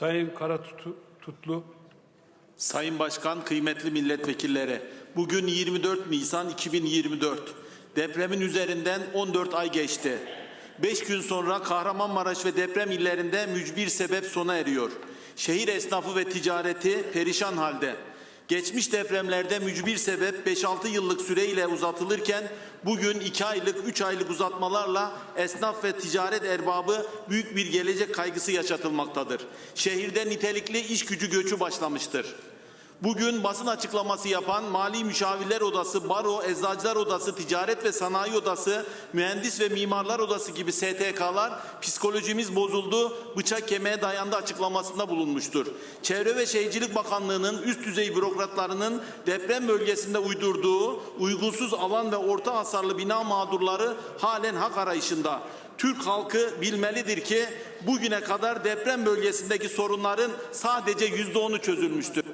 Sayın Karatutlu, Sayın Başkan, kıymetli milletvekilleri, bugün 24 Nisan 2024. Depremin üzerinden 14 ay geçti. 5 gün sonra Kahramanmaraş ve deprem illerinde mücbir sebep sona eriyor. Şehir esnafı ve ticareti perişan halde. Geçmiş depremlerde mücbir sebep 5-6 yıllık süreyle uzatılırken bugün 2 aylık 3 aylık uzatmalarla esnaf ve ticaret erbabı büyük bir gelecek kaygısı yaşatılmaktadır. Şehirde nitelikli iş gücü göçü başlamıştır. Bugün basın açıklaması yapan Mali Müşavirler Odası, Baro, Eczacılar Odası, Ticaret ve Sanayi Odası, Mühendis ve Mimarlar Odası gibi STK'lar psikolojimiz bozuldu, bıçak kemiğe dayandı açıklamasında bulunmuştur. Çevre ve Şehircilik Bakanlığı'nın üst düzey bürokratlarının deprem bölgesinde uydurduğu uygunsuz alan ve orta hasarlı bina mağdurları halen hak arayışında. Türk halkı bilmelidir ki bugüne kadar deprem bölgesindeki sorunların sadece yüzde onu çözülmüştür.